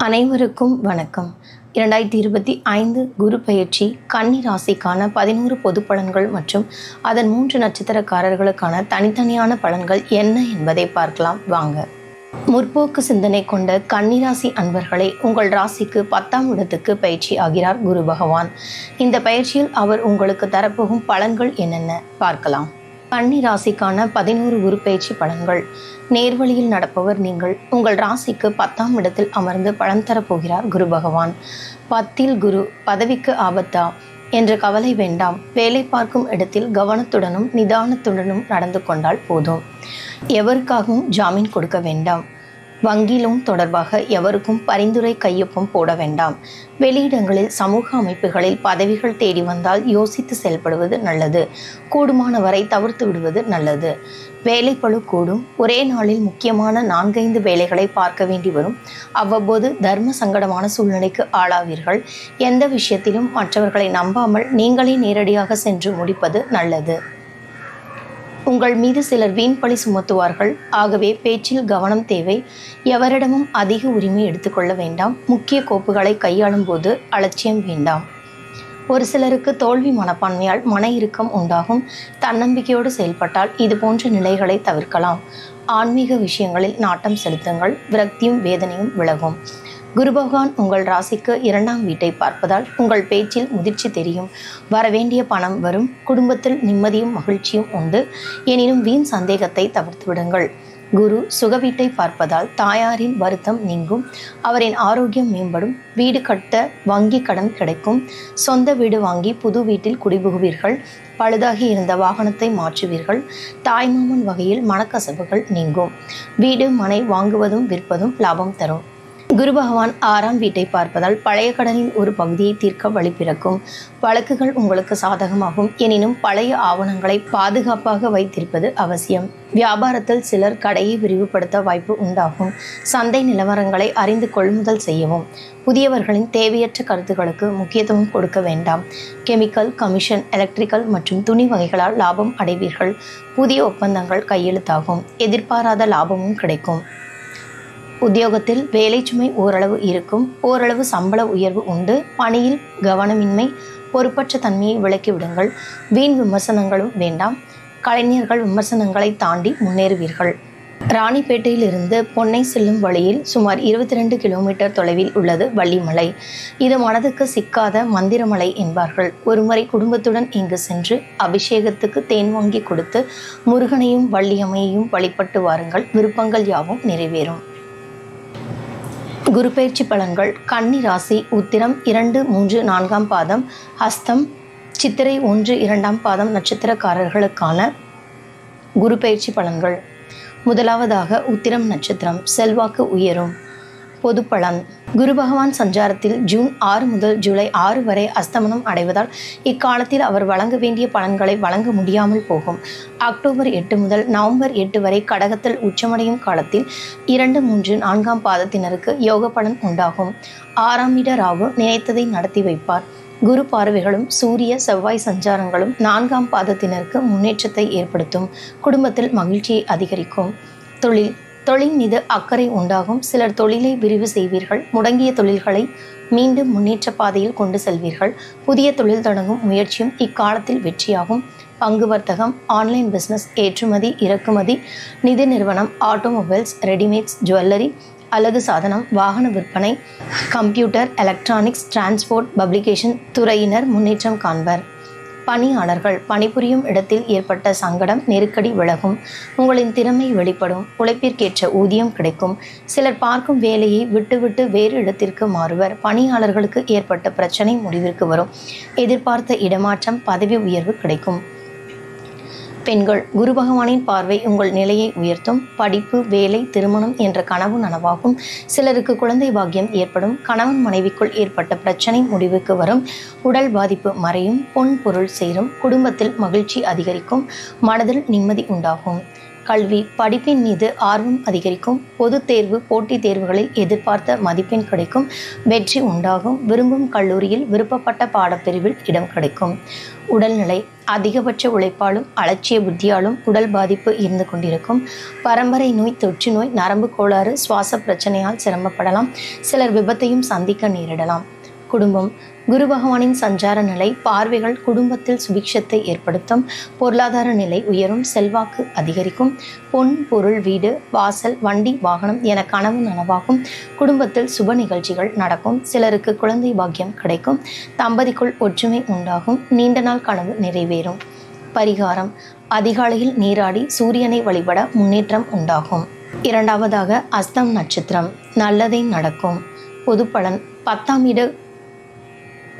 அனைவருக்கும் வணக்கம். இரண்டாயிரத்தி இருபத்தி ஐந்து குரு பயிற்சி கன்னி ராசிக்கான பதினோரு பொது பலன்கள் மற்றும் அதன் மூன்று நட்சத்திரக்காரர்களுக்கான தனித்தனியான பலன்கள் என்ன என்பதை பார்க்கலாம். வாங்க. முற்போக்கு சிந்தனை கொண்ட கன்னிராசி அன்பர்களே உங்கள் ராசிக்கு பத்தாம் இடத்துக்கு பயிற்சி ஆகிறார் குரு பகவான். இந்த பயிற்சியில் அவர் உங்களுக்கு தரப்போகும் பலன்கள் என்னென்ன? பார்க்கலாம். கன்னி ராசிக்கான பதினோரு குரு பயிற்சி பலன்கள். நேர்வழியில் நடப்பவர் நீங்கள். உங்கள் ராசிக்கு பத்தாம் இடத்தில் அமர்ந்து பலன் தரப்போகிறார் குரு பகவான். பத்தில் குரு பதவிக்கு ஆபத்தா? என்ற கவலை வேண்டாம். வேலை பார்க்கும் இடத்தில் கவனத்துடனும் நிதானத்துடனும் நடந்து கொண்டால் போதும். எவருக்காகவும் ஜாமீன் கொடுக்க வேண்டாம். வங்கிலும் தொடர்பாக எவருக்கும் பரிந்துரை கையொப்பம் போட வேண்டாம். வெளியிடங்களில் சமூக அமைப்புகளில் பதவிகள் தேடி வந்தால் யோசித்து செயல்படுவது நல்லது. கூடுமான வரை தவிர்த்து விடுவது நல்லது. வேலைப்பளு கூடும். ஒரே நாளில் முக்கியமான நான்கைந்து வேலைகளை பார்க்க வேண்டி வரும். அவ்வப்போது தர்ம சங்கடமான சூழ்நிலைக்கு ஆளாவீர்கள். எந்த விஷயத்திலும் மற்றவர்களை நம்பாமல் நீங்களே நேரடியாக சென்று முடிப்பது நல்லது. உங்கள் மீது சிலர் வீண் பழி சுமத்துவார்கள். ஆகவே பேச்சில் கவனம் தேவை. எவரிடமும் அதிக உரிமை எடுத்துக்கொள்ள வேண்டாம். முக்கிய கோப்புகளை கையாளும் போது அலட்சியம் வேண்டாம். ஒரு சிலருக்கு தோல்வி மனப்பான்மையால் மன இறுக்கம் உண்டாகும். தன்னம்பிக்கையோடு செயல்பட்டால் இது போன்ற நிலைகளை தவிர்க்கலாம். ஆன்மீக விஷயங்களில் நாட்டம் செலுத்துங்கள் விரக்தியும் வேதனையும் விலகும். குரு பகவான் உங்கள் ராசிக்கு இரண்டாம் வீட்டை பார்ப்பதால் உங்கள் பேச்சில் முதிர்ச்சி தெரியும். வரவேண்டிய பணம் வரும் குடும்பத்தில் நிம்மதியும் மகிழ்ச்சியும் உண்டு. எனினும் வீண் சந்தேகத்தை தவிர்த்து விடுங்கள் குரு சுகவீட்டை பார்ப்பதால் தாயாரின் வருத்தம் நீங்கும். அவரின் ஆரோக்கியம் மேம்படும். வீடு கட்ட வங்கி கடன் கிடைக்கும். சொந்த வீடு வாங்கி புது வீட்டில் குடிபுகுவீர்கள். பழுதாகி இருந்த வாகனத்தை மாற்றுவீர்கள். தாய்மாமன் வகையில் மனக்கசப்புகள் நீங்கும். வீடு மனை வாங்குவதும் விற்பதும் லாபம் தரும். குரு பகவான் ஆறாம் வீட்டை பார்ப்பதால் பழைய கடலின் ஒரு பகுதியை தீர்க்க வழி பிறக்கும். வழக்குகள் உங்களுக்கு சாதகமாகும். எனினும் பழைய ஆவணங்களை பாதுகாப்பாக வைத்திருப்பது அவசியம். வியாபாரத்தில் சிலர் கடையை விரிவுபடுத்த வாய்ப்பு உண்டாகும். சந்தை நிலவரங்களை அறிந்து கொள்முதல் செய்யவும். புதியவர்களின் தேவையற்ற கருத்துக்களுக்கு முக்கியத்துவம் கொடுக்க வேண்டாம். கெமிக்கல் கமிஷன் எலக்ட்ரிக்கல் மற்றும் துணி வகைகளால் லாபம் அடைவீர்கள். புதிய ஒப்பந்தங்கள் கையெழுத்தாகும். எதிர்பாராத லாபமும் கிடைக்கும். உத்தியோகத்தில் வேலை சுமை ஓரளவு இருக்கும் ஓரளவு சம்பள உயர்வு உண்டு. பணியில் கவனமின்மை பொறுப்பற்ற தன்மையை விளக்கி விடுங்கள். வீண் விமர்சனங்களும் வேண்டாம். கலைஞர்கள் விமர்சனங்களை தாண்டி முன்னேறுவீர்கள். ராணிப்பேட்டையிலிருந்து பொன்னை செல்லும் வழியில் சுமார் இருபத்தி ரெண்டு கிலோமீட்டர் தொலைவில் உள்ளது வள்ளிமலை. இது மனதுக்கு சிக்காத மந்திரமலை என்பார்கள். ஒருமுறை குடும்பத்துடன் இங்கு சென்று அபிஷேகத்துக்கு தேன் வாங்கி கொடுத்து முருகனையும் வள்ளியம்மையையும் வழிபட்டு வாருங்கள். விருப்பங்கள் யாவும் நிறைவேறும். குரு பயிற்சி பலன்கள் கன்னி ராசி உத்திரம் இரண்டு மூன்று நான்காம் பாதம் ஹஸ்தம் சித்திரை ஒன்று இரண்டாம் பாதம் நட்சத்திரக்காரர்களுக்கான குரு பயிற்சி பலன்கள். முதலாவதாக உத்திரம் நட்சத்திரம் செல்வாக்கு உயரும். பொது பலன் குரு பகவான் சஞ்சாரத்தில் ஜூன் ஆறு முதல் ஜூலை ஆறு வரை அஸ்தமனம் அடைவதால் இக்காலத்தில் அவர் வழங்க வேண்டிய பலன்களை வழங்க முடியாமல் போகும். அக்டோபர் எட்டு முதல் நவம்பர் எட்டு வரை கடகத்தில் உச்சமடையும் காலத்தில் இரண்டு மூன்று நான்காம் பாதத்தினருக்கு யோக பலன் உண்டாகும். ஆறாம் இட ராகு நினைத்ததை நடத்தி வைப்பார். குரு பார்வைகளும் சூரிய செவ்வாய் சஞ்சாரங்களும் நான்காம் பாதத்தினருக்கு முன்னேற்றத்தை ஏற்படுத்தும். குடும்பத்தில் மகிழ்ச்சியை அதிகரிக்கும். தொழில் தொழில் மீது அக்கறை உண்டாகும். சிலர் தொழிலை விரிவு செய்வீர்கள். முடங்கிய தொழில்களை மீண்டும் முன்னேற்ற பாதையில் கொண்டு செல்வீர்கள். புதிய தொழில் தொடங்கும் முயற்சியும் இக்காலத்தில் வெற்றியாகும். பங்கு வர்த்தகம் ஆன்லைன் பிஸ்னஸ் ஏற்றுமதி இறக்குமதி நிதி நிறுவனம் ஆட்டோமொபைல்ஸ் ரெடிமேட்ஸ் ஜுவல்லரி அழகு சாதனம் வாகன விற்பனை கம்ப்யூட்டர் எலக்ட்ரானிக்ஸ் டிரான்ஸ்போர்ட் பப்ளிகேஷன் துறையினர் முன்னேற்றம் காண்பர். பணியாளர்கள் பணிபுரியும் இடத்தில் ஏற்பட்ட சங்கடம் நெருக்கடி விலகும். உங்களின் திறமை வெளிப்படும். உழைப்பிற்கேற்ற ஊதியம் கிடைக்கும். சிலர் பார்க்கும் வேலையை விட்டுவிட்டு வேறு இடத்திற்கு மாறுவர். பணியாளர்களுக்கு ஏற்பட்ட பிரச்சனை முடிவிற்கு வரும். எதிர்பார்த்த இடமாற்றம் பதவி உயர்வு கிடைக்கும். பெண்கள் குரு பகவானின் பார்வை உங்கள் நிலையை உயர்த்தும். படிப்பு வேலை திருமணம் என்ற கனவு நனவாகும். சிலருக்கு குழந்தை பாக்கியம் ஏற்படும். கணவன் மனைவிக்குள் ஏற்பட்ட பிரச்சனை முடிவுக்கு வரும். உடல் பாதிப்பு மறையும். பொன் பொருள் சேரும். குடும்பத்தில் மகிழ்ச்சி அதிகரிக்கும். மனதில் நிம்மதி உண்டாகும். கல்வி படிப்பின் மீது ஆர்வம் அதிகரிக்கும். பொதுத் தேர்வு போட்டித் தேர்வுகளில் எதிர்பார்த்த மதிப்பெண் கிடைக்கும். வெற்றி உண்டாகும். விரும்பும் கல்லூரியில் விருப்பப்பட்ட பாடப்பிரிவில் இடம் கிடைக்கும். உடல்நிலை அதிகபட்ச உழைப்பாலும் அலட்சிய புத்தியாலும் உடல் பாதிப்பு இருந்து கொண்டிருக்கும். பரம்பரை நோய் தொற்று நோய் நரம்பு கோளாறு சுவாச பிரச்சனையால் சிரமப்படலாம். சிலர் விபத்தையும் சந்திக்க நேரிடலாம். குடும்பம். குரு பகவானின் சஞ்சார நிலை பார்வைகள் குடும்பத்தில் சுபிக்ஷத்தை ஏற்படுத்தும். பொருளாதார நிலை உயரும் செல்வாக்கு அதிகரிக்கும். பொன் பொருள் வீடு வாசல் வண்டி வாகனம் என கனவு நனவாகும். குடும்பத்தில் சுப நிகழ்ச்சிகள் நடக்கும். சிலருக்கு குழந்தை பாக்கியம் கிடைக்கும். தம்பதிக்குள் ஒற்றுமை உண்டாகும். நீண்ட நாள் கனவு நிறைவேறும். பரிகாரம். அதிகாலையில் நீராடி சூரியனை வழிபட முன்னேற்றம் உண்டாகும். இரண்டாவதாக அஸ்தம் நட்சத்திரம். நல்லதே நடக்கும். பொது பலன் பத்தாம் இட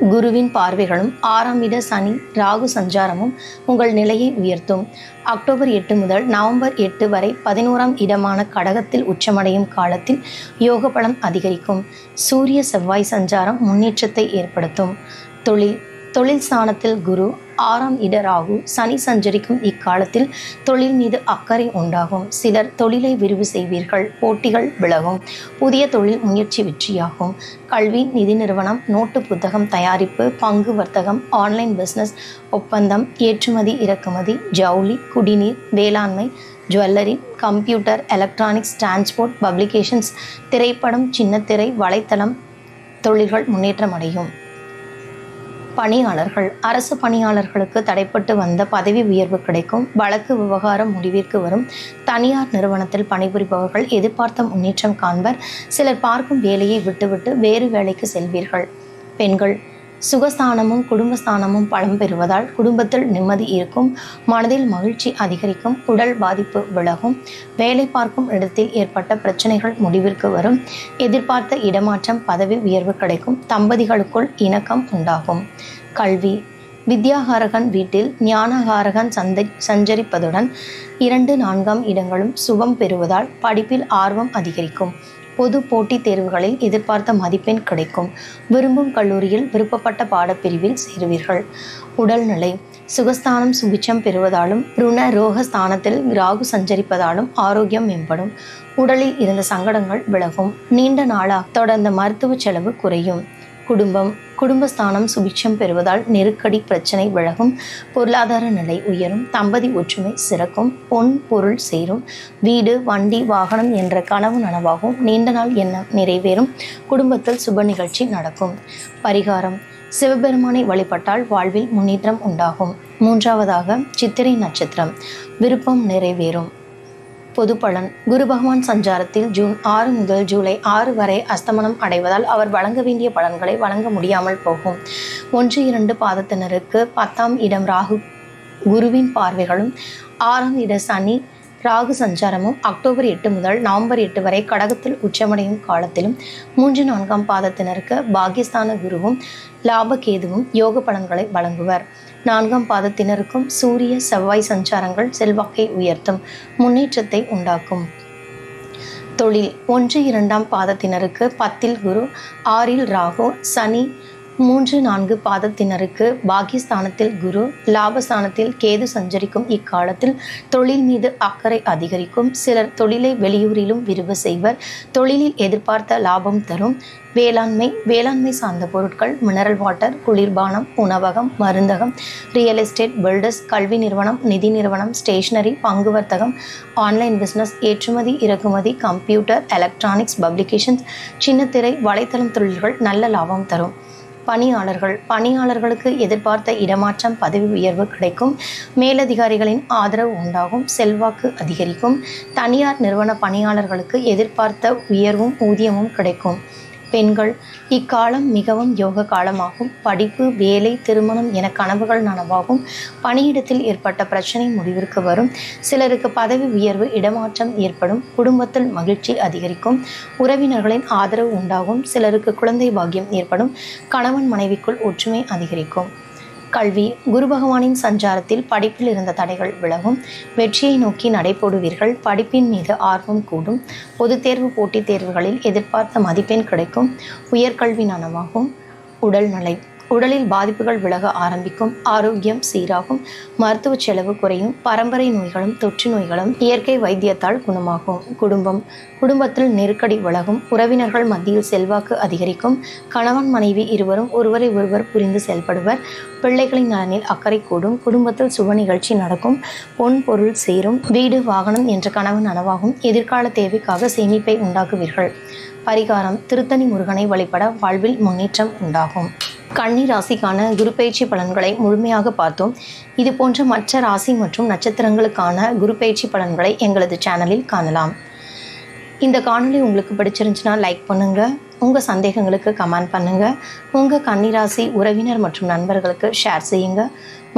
குருவின் பார்வைகளும் ஆறாம் இட சனி ராகு சஞ்சாரமும் உங்கள் நிலையை உயர்த்தும். அக்டோபர் எட்டு முதல் நவம்பர் எட்டு வரை பதினோராம் இடமான கடகத்தில் உச்சமடையும் காலத்தில் யோக பலம் அதிகரிக்கும். சூரிய செவ்வாய் சஞ்சாரம் முன்னேற்றத்தை ஏற்படுத்தும். தொழில் தொழில் ஸ்தானத்தில் குரு ஆறாம் இட ராகு சனி சஞ்சரிக்கும் இக்காலத்தில் தொழில் மீது அக்கறை உண்டாகும். சிலர் தொழிலை விரிவு செய்வீர்கள் போட்டிகள் விலகும் புதிய தொழில் முயற்சி வெற்றியாகும். கல்வி நிதி நிறுவனம் நோட்டு புத்தகம் தயாரிப்பு பங்கு வர்த்தகம் ஆன்லைன் பிஸ்னஸ் ஒப்பந்தம் ஏற்றுமதி இறக்குமதி ஜவுளி குடிநீர் வேளாண்மை jewellery computer electronics transport publications திரைப்படம் சின்னத்திரை வலைத்தளம் தொழில்கள் முன்னேற்றம் அடையும். பணியாளர்கள் அரசு பணியாளர்களுக்கு தடைப்பட்டு வந்த பதவி உயர்வு கிடைக்கும். வழக்கு விவகாரம் முடிவிற்கு வரும். தனியார் நிறுவனத்தில் பணிபுரிபவர்கள் எதிர்பார்த்த முன்னேற்றம் காண்பர். சிலர் பார்க்கும் வேலையை விட்டுவிட்டு வேறு வேலைக்கு செல்வீர்கள். பெண்கள் சுகஸ்தானமும் குடும்பஸ்தானமும் பலம் பெறுவதால் குடும்பத்தில் நிம்மதி இருக்கும் மனதில் மகிழ்ச்சி அதிகரிக்கும் உடல் பாதிப்பு விலகும் வேலை பார்க்கும் இடத்தில் ஏற்பட்ட பிரச்சனைகள் முடிவிற்கு வரும் எதிர்பார்த்த இடமாற்றம் பதவி உயர்வு கிடைக்கும் தம்பதிகளுக்குள் இணக்கம் உண்டாகும். கல்வி. வித்யாகாரகன் வீட்டில் ஞானகாரகன் சந்தை சஞ்சரிப்பதுடன் இரண்டு நான்காம் இடங்களும் சுபம் பெறுவதால் படிப்பில் ஆர்வம் அதிகரிக்கும். பொது போட்டித் தேர்வுகளில் எதிர்பார்த்த மதிப்பெண் கிடைக்கும். விரும்பும் கல்லூரியில் விருப்பப்பட்ட பாடப்பிரிவில் சேருவீர்கள். உடல்நிலை சுகஸ்தானம் சுபிச்சம் பெறுவதாலும் ருண ரோக ஸ்தானத்தில் ராகு சஞ்சரிப்பதாலும் ஆரோக்கியம் மேம்படும். உடலில் இருந்த சங்கடங்கள் விலகும். நீண்ட நாளாக தொடர்ந்த மருத்துவ செலவு குறையும். குடும்பம் குடும்பஸ்தானம் சுபிட்சம் பெறுவதால் நெருக்கடி பிரச்சனை விலகும் பொருளாதார நிலை உயரும் தம்பதி ஒற்றுமை சிறக்கும் பொன் பொருள் சேரும் வீடு வண்டி வாகனம் என்ற கனவு நனவாகும் நீண்ட நாள் எண்ணம் நிறைவேறும் குடும்பத்தில் சுப நிகழ்ச்சி நடக்கும். பரிகாரம் சிவபெருமானை வழிபட்டால் வாழ்வில் முன்னேற்றம் உண்டாகும். மூன்றாவதாக சித்திரை நட்சத்திரம் விருப்பம் நிறைவேறும். பொது பலன் குரு பகவான் சஞ்சாரத்தில் ஜூன் ஆறு முதல் ஜூலை ஆறு வரை அஸ்தமனம் அடைவதால் அவர் வழங்க வேண்டிய பலன்களை வழங்க முடியாமல் போகும். ஒன்று இரண்டு பாதத்தினருக்கு பத்தாம் இடம் ராகு குருவின் பார்வைகளும் ஆறாம் இட சனி ராகு சஞ்சாரமும் அக்டோபர் எட்டு முதல் நவம்பர் எட்டு வரை கடகத்தில் உச்சமடையும் காலத்திலும் மூன்று நான்காம் பாதத்தினருக்கு பாகிஸ்தான குருவும் லாபகேதுவும் யோக பலன்களை வழங்குவர். நான்காம் பாதத்தினருக்கும் சூரிய செவ்வாய் சஞ்சாரங்கள் செல்வாக்கை உயர்த்தும் முன்னேற்றத்தை உண்டாக்கும். தொழில் ஒன்று இரண்டாம் பாதத்தினருக்கு பத்தில் குரு ஆறில் ராகு சனி மூன்று நான்கு பாதத்தினருக்கு பாகிஸ்தானத்தில் குரு லாபஸ்தானத்தில் கேது சஞ்சரிக்கும் இக்காலத்தில் தொழில் மீது அக்கறை அதிகரிக்கும். சிலர் தொழிலை வெளியூரிலும் விரிவு செய்வர். தொழிலில் எதிர்பார்த்த லாபம் தரும். வேளாண்மை வேளாண்மை சார்ந்த பொருட்கள் மினரல் வாட்டர் குளிர்பானம் உணவகம் மருந்தகம் ரியல் எஸ்டேட் பில்டர்ஸ் கல்வி நிறுவனம் நிதி நிறுவனம் ஸ்டேஷனரி பங்கு வர்த்தகம் ஆன்லைன் பிஸ்னஸ் ஏற்றுமதி இறக்குமதி கம்ப்யூட்டர் எலக்ட்ரானிக்ஸ் பப்ளிகேஷன்ஸ் சின்னத்திரை வலைத்தளம் தொழில்கள் நல்ல லாபம் தரும். பணியாளர்கள் பணியாளர்களுக்கு எதிர்பார்த்த இடமாற்றம் பதவி உயர்வு கிடைக்கும். மேலதிகாரிகளின் ஆதரவு உண்டாகும் செல்வாக்கு அதிகரிக்கும். தனியார் நிறுவன பணியாளர்களுக்கு எதிர்பார்த்த உயர்வும் ஊதியமும் கிடைக்கும். பெண்கள் இக்காலம் மிகவும் யோக காலமாகும். படிப்பு வேலை திருமணம் என கனவுகள் நனவாகும். பணியிடத்தில் ஏற்பட்ட பிரச்சனை முடிவிற்கு வரும். சிலருக்கு பதவி உயர்வு இடமாற்றம் ஏற்படும். குடும்பத்தில் மகிழ்ச்சி அதிகரிக்கும். உறவினர்களின் ஆதரவு உண்டாகும். சிலருக்கு குழந்தை பாக்கியம் ஏற்படும். கணவன் மனைவிக்குள் ஒற்றுமை அதிகரிக்கும். கல்வி குரு பகவானின் சஞ்சாரத்தில் படிப்பில் இருந்த தடைகள் விலகும். வெற்றியை நோக்கி நடைபோடுவீர்கள். படிப்பின் மீது ஆர்வம் கூடும். பொதுத் தேர்வு போட்டித் தேர்வுகளில் எதிர்பார்த்த மதிப்பெண் கிடைக்கும். உயர்கல்வி நனவாகும். உடல்நலை உடலில் பாதிப்புகள் விலக ஆரம்பிக்கும் ஆரோக்கியம் சீராகும் மருத்துவ செலவு குறையும் பரம்பரை நோய்களும் தொற்று நோய்களும் இயற்கை வைத்தியத்தால் குணமாகும். குடும்பம் குடும்பத்தில் நெருக்கடி விலகும் உறவினர்கள் மத்தியில் செல்வாக்கு அதிகரிக்கும் கணவன் மனைவி இருவரும் ஒருவரை ஒருவர் புரிந்து செயல்படுவர் பிள்ளைகளின் நலனில் அக்கறை கூடும் குடும்பத்தில் சுப நிகழ்ச்சி நடக்கும் பொன் பொருள் சேரும் வீடு வாகனம் என்ற கனவு நனவாகும் எதிர்கால தேவைக்காக சேமிப்பை உண்டாக்குவீர்கள். பரிகாரம் திருத்தணி முருகனை வழிபட வாழ்வில் முன்னேற்றம் உண்டாகும். கன்னி ராசிக்கான குரு பயிற்சி பலன்களை முழுமையாக பார்த்தோம். இது போன்ற மற்ற ராசி மற்றும் நட்சத்திரங்களுக்கான குரு பயிற்சி பலன்களை எங்களது சேனலில் காணலாம். இந்த காணொளி உங்களுக்கு பிடிச்சிருந்துச்சுன்னா லைக் பண்ணுங்கள் உங்கள் சந்தேகங்களுக்கு கமெண்ட் பண்ணுங்கள் உங்கள் கன்னிராசி உறவினர் மற்றும் நண்பர்களுக்கு ஷேர் செய்யுங்க.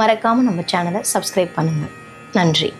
மறக்காமல் நம்ம சேனலை சப்ஸ்கிரைப் பண்ணுங்கள் நன்றி.